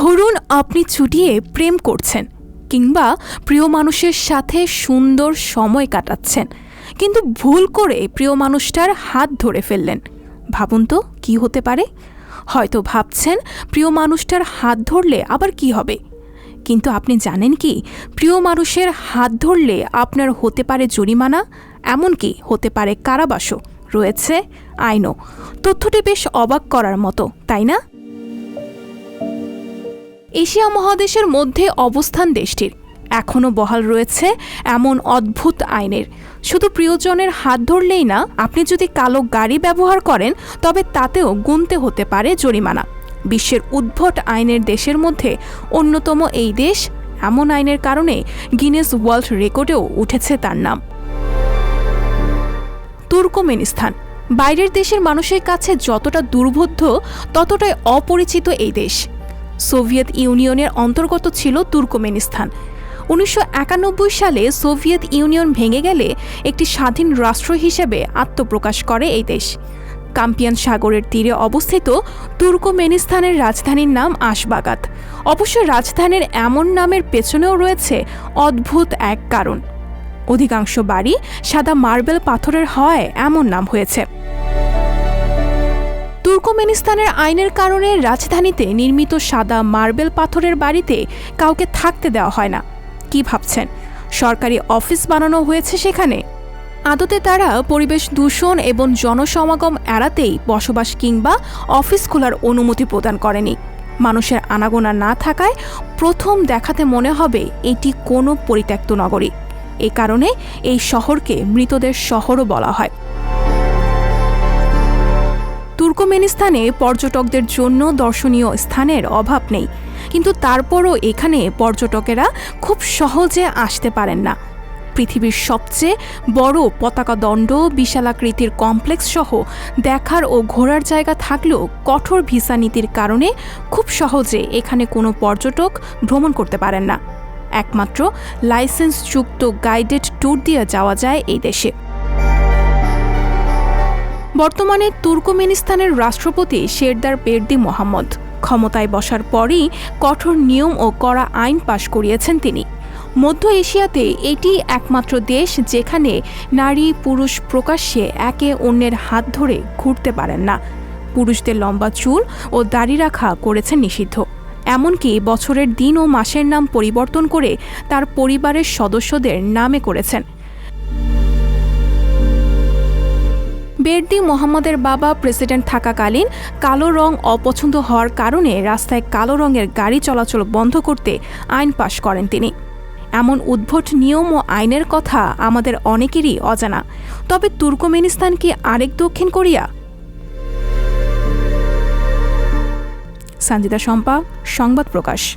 ধরুন আপনি ছুটিয়ে প্রেম করছেন কিংবা প্রিয় মানুষের সাথে সুন্দর সময় কাটাচ্ছেন, কিন্তু ভুল করে প্রিয় মানুষটার হাত ধরে ফেললেন। ভাবুন তো কি হতে পারে? হয়তো ভাবছেন প্রিয় মানুষটার হাত ধরলে আবার কি হবে? কিন্তু আপনি জানেন কি, প্রিয় মানুষের হাত ধরলে আপনার হতে পারে জরিমানা, এমনকি হতে পারে কারাবাসও। রয়েছে আইনও। তথ্যটি বেশ অবাক করার মতো, তাই না? এশিয়া মহাদেশের মধ্যে অবস্থান দেশটির। এখনও বহাল রয়েছে এমন অদ্ভুত আইনের। শুধু প্রিয়জনের হাত ধরলেই না, আপনি যদি কালো গাড়ি ব্যবহার করেন, তবে তাতেও গুনতে হতে পারে জরিমানা। বিশ্বের উদ্ভট আইনের দেশের মধ্যে অন্যতম এই দেশ, এমন আইনের কারণে গিনেস ওয়ার্ল্ড রেকর্ডেও উঠেছে তার নাম। তুর্কমেনিস্তান, বাইরের দেশের মানুষের কাছে যতটা দুর্বোধ্য, ততটাই অপরিচিত এই দেশ। সোভিয়েত ইউনিয়নের অন্তর্গত ছিল তুর্কমেনিস্তান। উনিশশো একানব্বই সালে সোভিয়েত ইউনিয়ন ভেঙে গেলে একটি স্বাধীন রাষ্ট্র হিসেবে আত্মপ্রকাশ করে এই দেশ। কাম্পিয়ান সাগরের তীরে অবস্থিত তুর্কমেনিস্তানের রাজধানীর নাম আশবাগাত। অবশ্য রাজধানীর এমন নামের পেছনেও রয়েছে অদ্ভুত এক কারণ। অধিকাংশ বাড়ি সাদা মার্বেল পাথরের হয় এমন নাম হয়েছে। তুর্কমেনিস্তানের আইনের কারণে রাজধানীতে নির্মিত সাদা মার্বেল পাথরের বাড়িতে কাউকে থাকতে দেওয়া হয় না। কি ভাবছেন? সরকারি অফিস বানানো হয়েছে সেখানে? আদতে তারা পরিবেশ দূষণ এবং জনসমাগম এড়াতেই বসবাস কিংবা অফিস খোলার অনুমতি প্রদান করেনি। মানুষের আনাগোনা না থাকায় প্রথম দেখাতে মনে হবে এটি কোনো পরিত্যক্ত নগরী। এ কারণে এই শহরকে মৃতদের শহরও বলা হয়। তুর্কমেনিস্তানে পর্যটকদের জন্য দর্শনীয় স্থানের অভাব নেই। কিন্তু তারপরও এখানে পর্যটকেরা খুব সহজে আসতে পারেন না। পৃথিবীর সবচেয়ে বড় পতাকা দণ্ড বিশালাকৃতির কমপ্লেক্স সহ দেখার ও ঘোরার জায়গা থাকলেও কঠোর ভিসা নীতির কারণে খুব সহজে এখানে কোনো পর্যটক ভ্রমণ করতে পারেন না। একমাত্র লাইসেন্সযুক্ত গাইডেড ট্যুর দিয়ে যাওয়া যায় এই দেশে। বর্তমানে তুর্কমেনিস্তানের রাষ্ট্রপতি শেরদার বেরদি মোহাম্মদ। ক্ষমতায় বসার পরই কঠোর নিয়ম ও কড়া আইন পাশ করিয়েছেন তিনি। মধ্য এশিয়াতে এটি একমাত্র দেশ যেখানে নারী পুরুষ প্রকাশ্যে একে অন্যের হাত ধরে ঘুরতে পারেন না। পুরুষদের লম্বা চুল ও দাড়ি রাখা করেছেন নিষিদ্ধ। এমনকি বছরের দিন ও মাসের নাম পরিবর্তন করে তার পরিবারের সদস্যদের নামে করেছেন। বেরদি মোহাম্মদের বাবা প্রেসিডেন্ট থাকাকালীন কালো রং অপছন্দ হওয়ার কারণে রাস্তায় কালো রঙের গাড়ি চলাচল বন্ধ করতে আইন পাশ করেন তিনি। এমন উদ্ভট নিয়ম ও আইনের কথা আমাদের অনেকেরই অজানা। তবে তুর্কমেনিস্তান কি আরেক দক্ষিণ কোরিয়া? সঞ্জিতা শম্পা, সংবাদ প্রকাশ।